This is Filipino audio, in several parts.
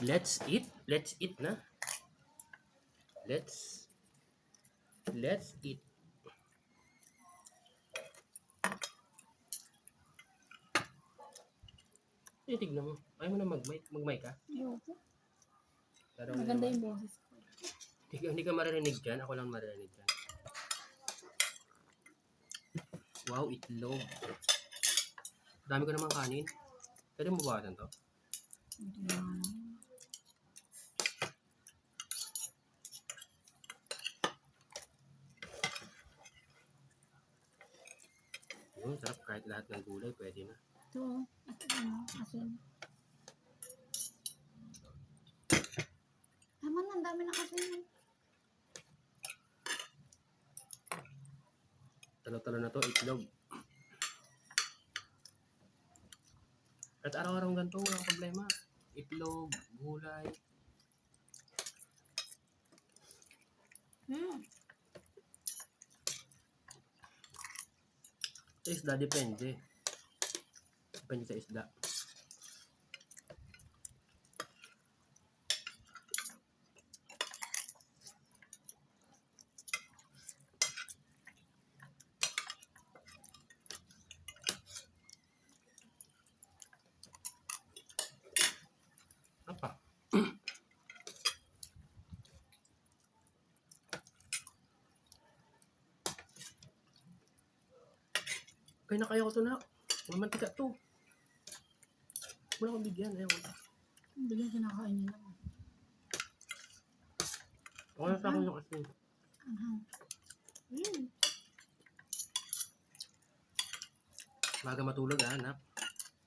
Let's eat. Let's eat na. Let's Let's eat. Eh, tignan mo. Ayaw mo na mag-mic. Mag-mic ka. Ayoko. Maganda yung boses ko. Hindi, hindi ka maririnig dyan. Ako lang maririnig dyan. Wow, itlog. Dami ko naman kanin. Pwede mo bawasan to? Hindi naman. Yun, sarap kahit lahat ng gulay. Pwede na. Ito, at ano, asin. Tama na, ang dami na kasi. Talo-talo na to, itlog. At araw-araw ganito, walang problema. Itlog, gulay. Hmm. Sa isda, depende. Depende sa isda. Kaya na kaya ko to na. Walang mantika to. Wala akong bigyan. Ayaw ko. Yung kinakain niya naman. Na sa akin yung asin. Anghang. Hmm. Baga matulog ah, anak.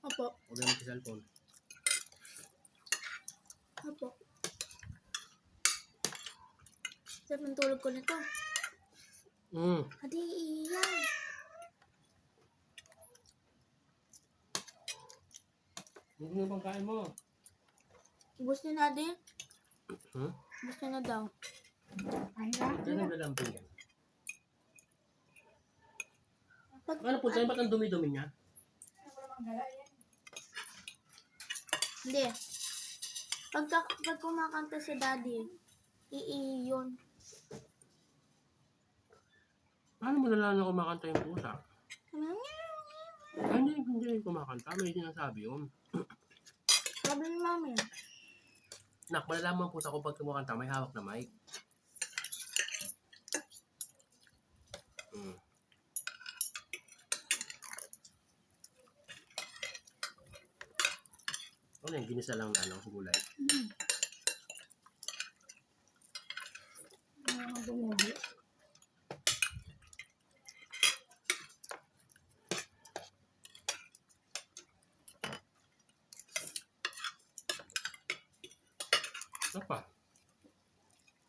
Opo. Huwag na mag-cellphone. Opo. Sarap ng tulog ko nito. Mm. Hadi, iyan. Hindi mo bang kain mo? Ubus niya na din. Hmm? Ubus niya na daw. Ay, Ano na lamping yan? Pag, Ano po tayo? Ba't ang dumi-dumi niya? hindi. Pag, pag kumakanta si daddy, ii yun. Paano mo nalaman na kumakanta yung pusa? Ay, hindi, hindi kumakanta. May sinasabi yun. Sabi ni mami. Nak, malalaman po sa kung pag kumakanta, may hawak na mic. Mm. Ano yan? Ginisa lang na ano, gulay. Ano gumubi? Ano pa?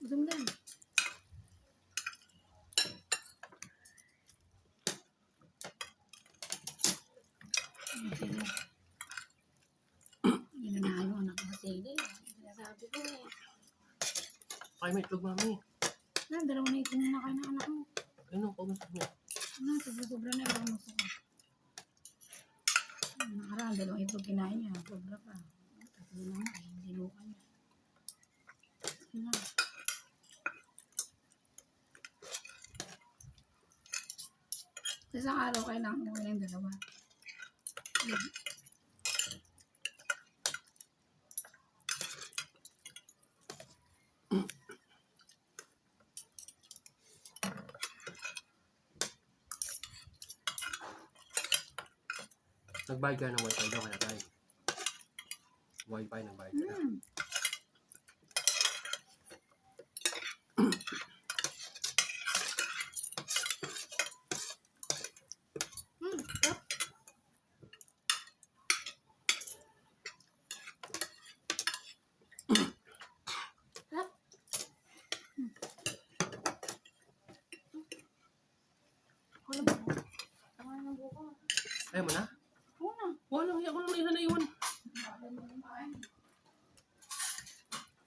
Hindi na ano, anak ko sige. Sinasabi ko eh. Kaya may itlog, mami. Na, dalawa na ito na kain ng anak mo. Ano, kumusap niya. Ano, sobra-sobra na yung gusto ko. Nakaraan, dalawang ito kinain niya. Sobra pa. Tatlo na nga, eh, hindi luka niya. Ano? Sa isang araw, kailangan ko yung dalawa. Nagbayad ka ng wifi daw kaya tayo. Wifi, nagbayad ka na. Wala ba? Tama na ng buko. Ayaw mo na? Oo na. Walang, ako lang isa na iwan.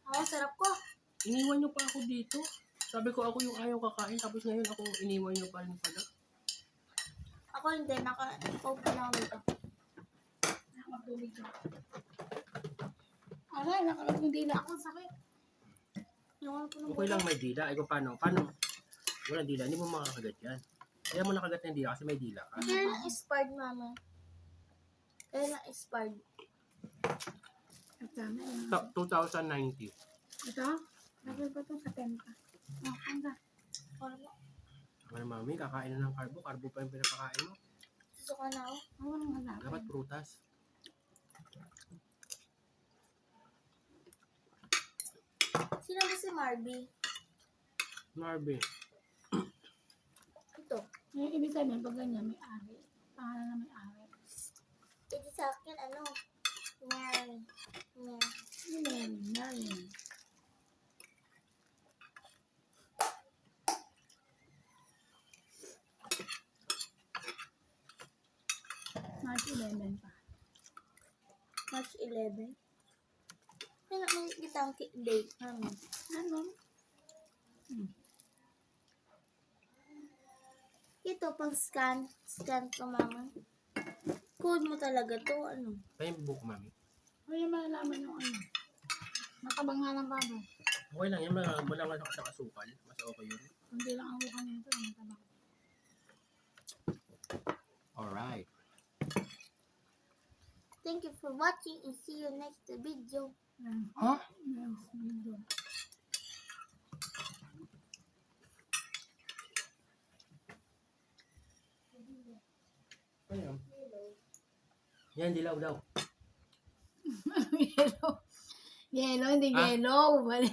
Oo, sarap ko. Iniwan niyo pa ako dito. Sabi ko ako yung ayaw kakain, tapos ngayon ako iniwan niyo pa rin pala. Ako hindi, naka-open na ako dito. Nakapatubig ko. Ano? nga, nakagat yung dila ako. Sakit. Ko ng Okay lang may dila. Ikaw paano? Paano? Walang dila. Hindi mo makakagat yan. Kaya mo nakagat ng dila kasi may dila ka. Kailan ang expired, mama? Kailan ang expired? At 2090. Ito? Sabi ba ito sa tenta? Oh, hangga. Wala. Ano mami, kakain na ng carbo. Carbo pa yung pinapakain mo. Susuka na ako. Oh, walang hanapin. Dapat prutas. Sino ba si Marby? Marby. Yung ibig sabihin, pag ganyan, may ari. Pangalan na may ari. Ito sa akin, ano? Mary. Mary. Yun, Marian. March 11 pa. March 11. Kaya may kitang ki- date. Ano? Ano? Ito, pang scan. Scan ko, mama. Code mo talaga to. Ano? Kaya yung buko mami. Kaya malalaman yung ano. Matabang nga lang babo. Okay lang yan. Wala wala nga sa kasukal. Mas okay yun. Hindi lang ang buka nito. Matabang. Alright. Thank you for watching and see you next video. Huh? Yan, video. Ayun. Yan, dilaw daw. yellow. Yellow, hindi Ah? yellow. Bali.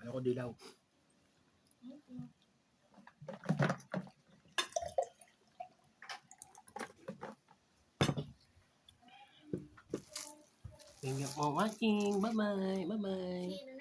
Ano ko dilaw? Thank you for watching. Bye-bye. Bye-bye.